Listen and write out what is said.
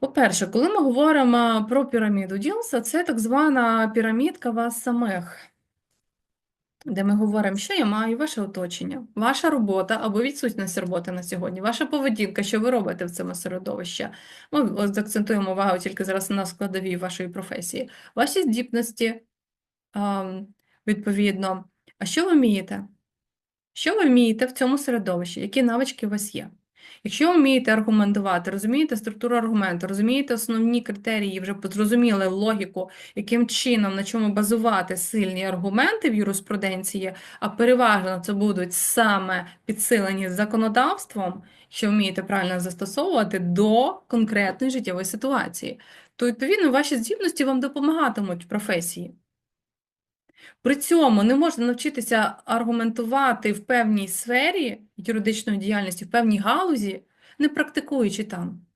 По-перше, коли ми говоримо про піраміду Ділса, це так звана пірамідка вас самих, де ми говоримо, що я маю, ваше оточення, ваша робота або відсутність роботи на сьогодні, ваша поведінка, що ви робите в цьому середовищі. Ми акцентуємо увагу тільки зараз на складовій вашої професії, ваші здібності, відповідно. А що ви вмієте? Що ви вмієте в цьому середовищі? Які навички у вас є? Якщо вмієте аргументувати, розумієте структуру аргументу, розумієте основні критерії, вже зрозуміли логіку, яким чином, на чому базувати сильні аргументи в юриспруденції, а переважно це будуть саме підсилені законодавством, що вмієте правильно застосовувати до конкретної життєвої ситуації, то відповідно ваші здібності вам допомагатимуть в професії. При цьому не можна навчитися аргументувати в певній сфері юридичної діяльності, в певній галузі, не практикуючи там.